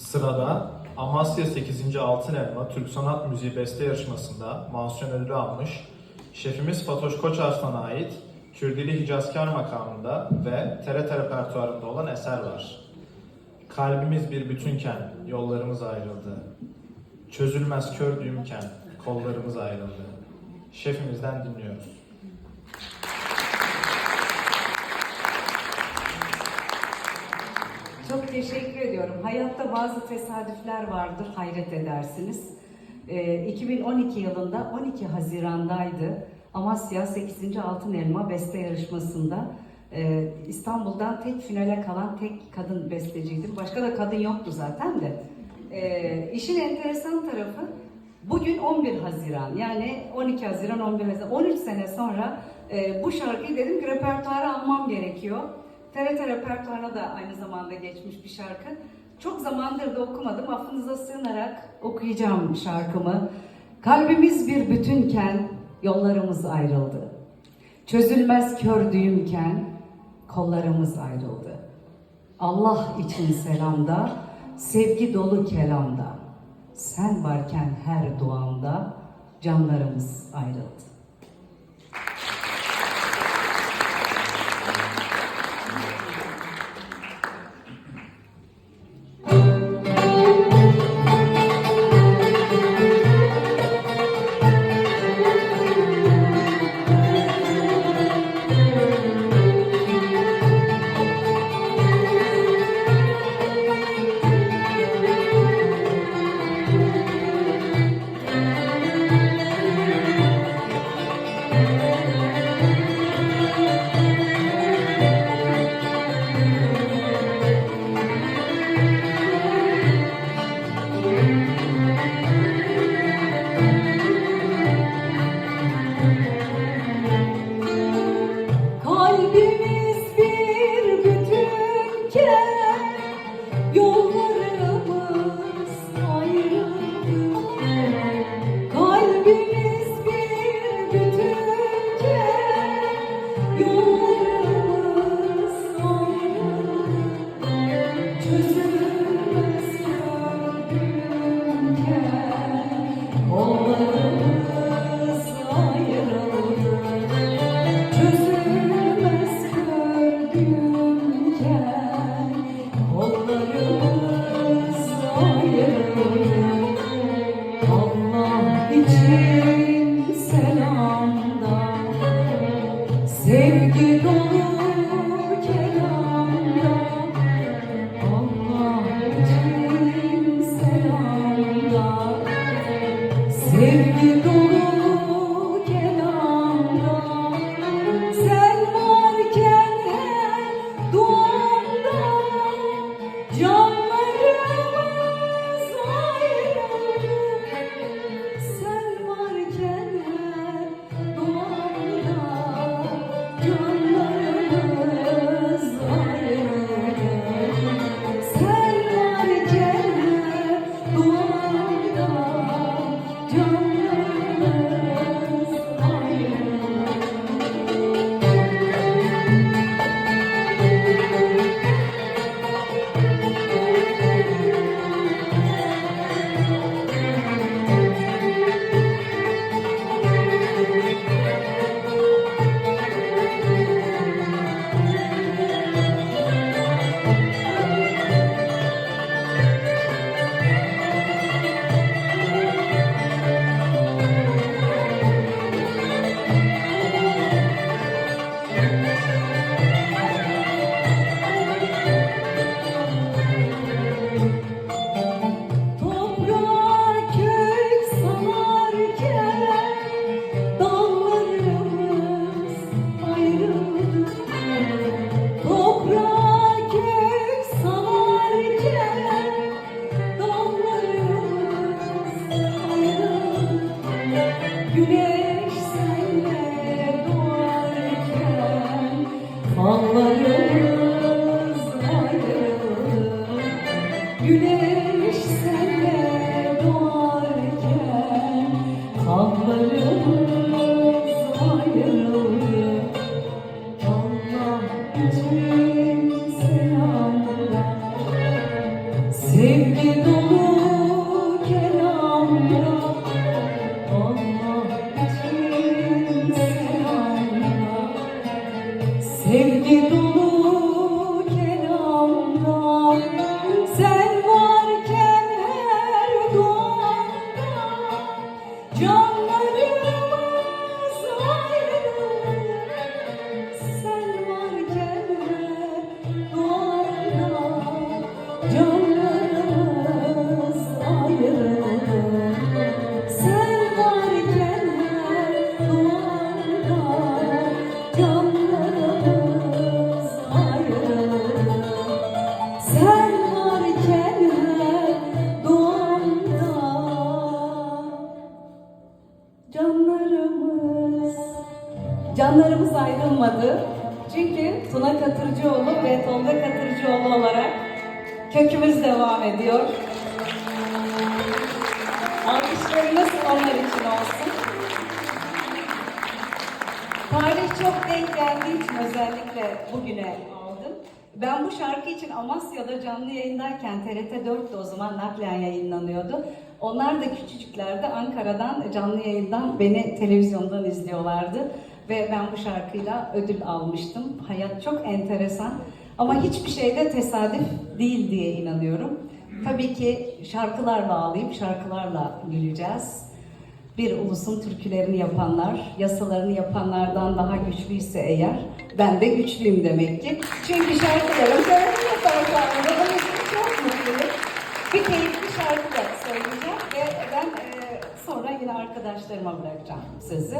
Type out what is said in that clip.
Sırada Amasya 8. Altın Elma Türk Sanat Müziği Beste Yarışması'nda mansiyon ödülü almış şefimiz Fatoş Koçarslan'a ait Kürdili Hicazkar makamında ve TRT repertuarında olan eser var. Kalbimiz bir bütünken yollarımız ayrıldı. Çözülmez kör düğümken kollarımız ayrıldı. Şefimizden dinliyoruz. Çok teşekkür ediyorum. Hayatta bazı tesadüfler vardır, hayret edersiniz. Ee, 2012 yılında 12 Haziran'daydı. Amasya 8. Altın Elma Beste Yarışması'nda e, İstanbul'dan tek finale kalan tek kadın besteciydim. Başka da kadın yoktu zaten de. Ee, işin enteresan tarafı bugün 11 Haziran yani 12 Haziran 11 Haziran 13 sene sonra e, bu şarkıyı dedim ki repertuara almam gerekiyor. TRT repertuarına da aynı zamanda geçmiş bir şarkı. Çok zamandır da okumadım. Affınıza sığınarak okuyacağım şarkımı. Kalbimiz bir bütünken yollarımız ayrıldı. Çözülmez kör düğümken kollarımız ayrıldı. Allah için selamda, sevgi dolu kelamda. Sen varken her duamda canlarımız ayrıldı. Güneş senle doğarken Hallarımız ayrıldı Allah için selamlar Sevgi dolu kelamda Allah için selamlar Sevgi dolu Canlarımız Canlarımız ayrılmadı. Çünkü Tuna Katırcıoğlu ve Tolga Katırcıoğlu olarak kökümüz devam ediyor. Alkışlarınız onlar için olsun. Tarih çok denk geldiği için özellikle bugüne. Ben bu şarkı için Amasya'da canlı yayındayken TRT 4'te o zaman naklen yayınlanıyordu. Onlar da küçücüklerdi Ankara'dan canlı yayından beni televizyondan izliyorlardı. Ve ben bu şarkıyla ödül almıştım. Hayat çok enteresan ama hiçbir şey de tesadüf değil diye inanıyorum. Tabii ki şarkılarla ağlayıp şarkılarla güleceğiz bir ulusun türkülerini yapanlar, yasalarını yapanlardan daha güçlüyse eğer, ben de güçlüyüm demek ki. Çünkü şarkılarım böyle yaparlar. Onun için çok mutluyum. Bir keyifli şarkı da söyleyeceğim ve ben e, sonra yine arkadaşlarıma bırakacağım sözü.